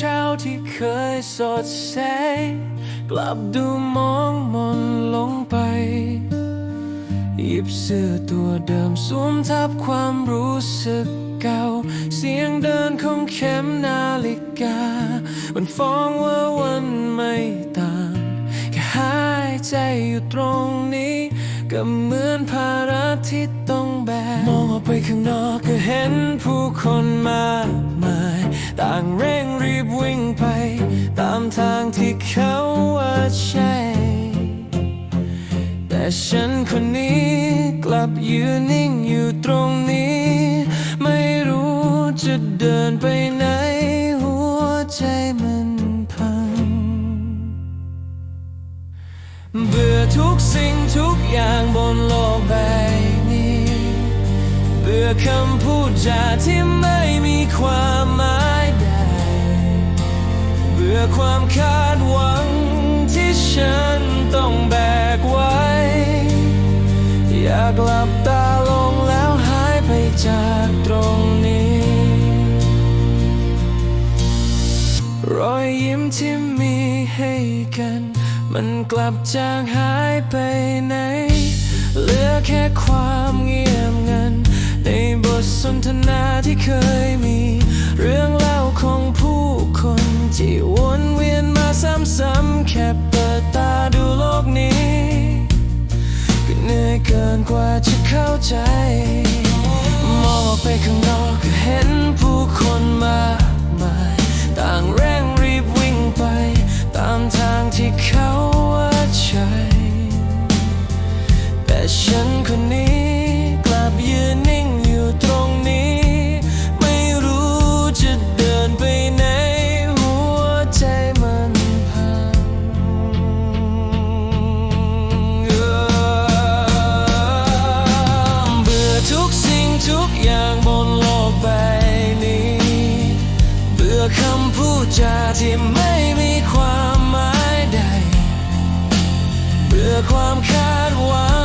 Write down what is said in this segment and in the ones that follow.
เช้าที่เคยสดใส กลับดูมองมนลงไป หยิบเสื้อตัวเดิมสวมทับความรู้สึกเก่า เสียงเดินของเข็มนาฬิกา มันฟ้องว่าวันไม่ต่าง แค่หายใจอยู่ตรงนี้ ก็เหมือนภาระที่ต้องแบก มองออกไปข้างนอกก็เห็นผู้คนมากมาย ต่างเร่งรี ทางที่เขาว่าใช่ แต่ฉันคนนี้กลับยืนนิ่งอยู่ตรงนี้ ไม่รู้จะเดินไปไหน หัวใจมันพัง เบื่อทุกสิ่งทุกอย่างบนโลกใบนี้ เบื่อคำพูดจาที่ไม่มีความหมาย เพื่อความคาดหวังที่ฉันต้องแบกไว้ อยากหลับตาลงแล้วหายไปจากตรงนี้ รอยยิ้มที่มีให้กัน มันกลับจางหายไปไหน เหลือแค่ความเงียบงัน ในบทสนทนาที่เคยมี เหนื่อยเกินกว่าจะเข้าใจ มองออกไปข้างนอกก็เห็นผู้คนมากมายต่างเร่ ไม่มีความหมายใดเบื่อความคาดหวัง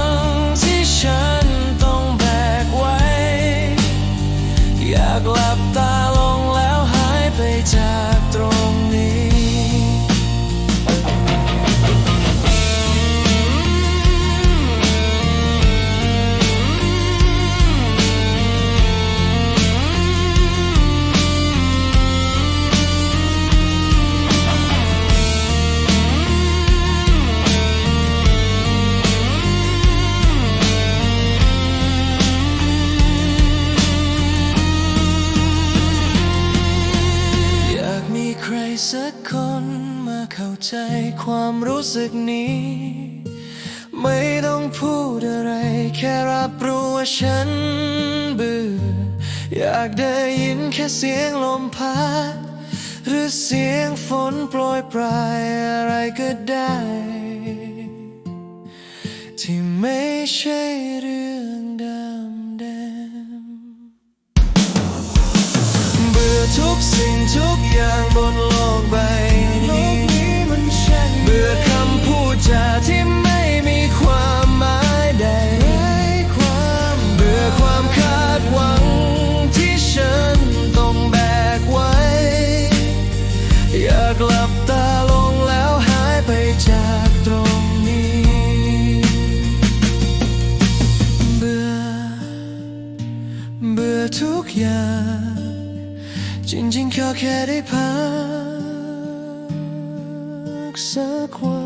ใจความรู้สึกนี้ ไม่ต้องพูดอะไร แค่รับรู้ว่าฉันเบื่อ อยากได้ยินแค่เสียงลมพัด หรือเสียงฝนโปรยปลายอะไรก็ได้ ที่ไม่ใช่เรื่องเดิมเดิมเบื่อทุกสิ่งทุกอย่างบน จริงๆก็แค่ได้พักสักวัน